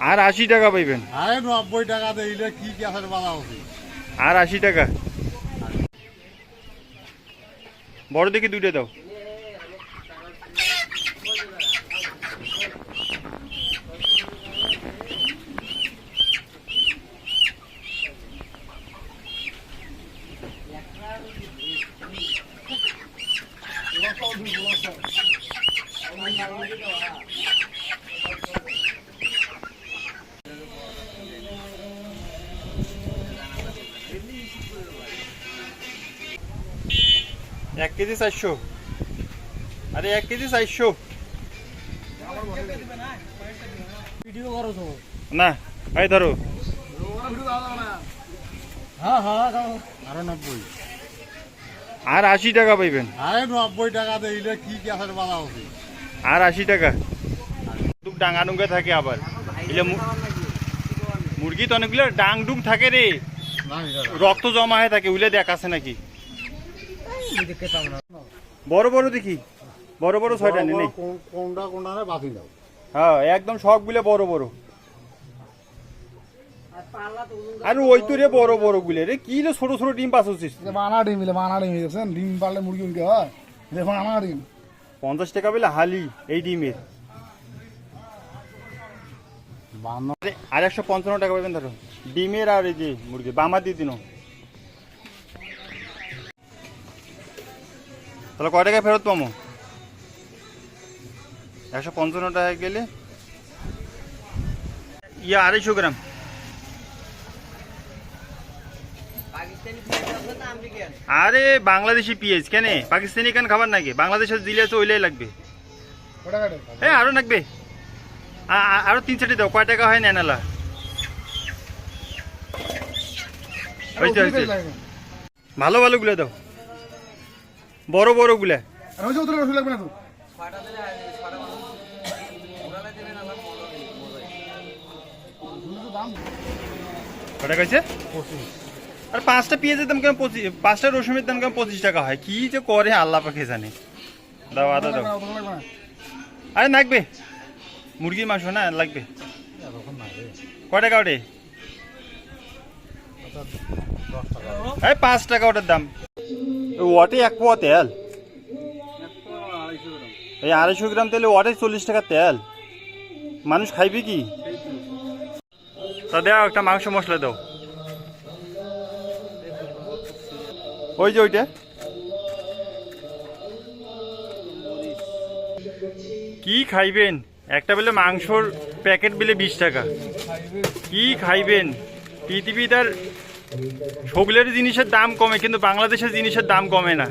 আর আশি টাকা পাইবেন। আরে নব্বই টাকা এটা কি গ্যাসের বাধা হচ্ছে আর আশি টাকা। বড় দেখি দুইটা দাও। এক কেজি চারশো। আরে এক কেজি চারশো। ভিডিও করো তো। না এই ধরো। হ্যাঁ হ্যাঁ আরও নব্বই। আর আশি টাকা পাইবেন। আরে নব্বই টাকা এটা কি গ্যাসের হচ্ছে আর আশি টাকা। তুক ডাঙা ডুঙ্গা থাকে আবার। মুরগি তো অনেকগুলো ডাং ডুং থাকে রে। না রক্ত জমা হয়ে থাকে উলে দেখ আছে নাকি? বড় বড় দেখি। বড় বড় ছয়টা নেই কোনটা কোনটা বাতি দাও। হ্যাঁ একদম সবগুলো বড় বড়। আর ওই তো রে বড় বড় গুলে। রে কি রে ছোট ছোট ডিম পাস হচ্ছিস বানা ডিম দিলে বানা ডিম দেখছেন? ডিম পারলে মুরগি উনকে হয়। দেখুন আমার ডিম। পঞ্চাশ টাকা পেলে হালি এই ডিমের। আর একশো পঞ্চান্ন টাকা পাবেন ধরো। ডিমের আর এই যে মুরগি বামা দিয়ে দিন। তাহলে কয় টাকা ফেরত পাবো? একশো পঞ্চান্ন টাকা গেলে? ইয়া, আড়াইশো গ্রাম। আরে, বাংলাদেশি পিএইচ কেন? পাকিস্তানি কেন খাবার নাকি? বাংলাদেশের দিলে আছে ওইলাই লাগবে। হ্যাঁ আরও লাগবে। আরও তিন চারটে দাও, কয় টাকা হয় নেনালা ভালো ভালো গুলো দাও। বড় বড়গুলা। লাগবে না তো? কটা কইছে? আর পাঁচটা পেঁয়াজের দাম কেন পঁচিশ পাঁচটা রসুনের দাম কেন পঁচিশ টাকা হয়? কি যে করে আল্লাহ পাখে জানে। দাও আদা দাও। আরে লাগবে। মুরগির মাংস না লাগবে। কয় টাকা ওটে? এই পাঁচ টাকা ওটার দাম। ওয়াটে এক পোয়া তেল। এই আড়াইশো গ্রাম তেলে ওয়াটে চল্লিশ টাকা তেল। মানুষ খাইবে কি? তা দাও, একটা মাংস মশলা দাও। ওই যে ওইটা। কি খাইবেন? একটা বেলে মাংসর প্যাকেট বিলে বিশ টাকা। কি খাইবেন? পৃথিবীতে আর সবগুলোর জিনিসের দাম কমে কিন্তু বাংলাদেশের জিনিসের দাম কমে না।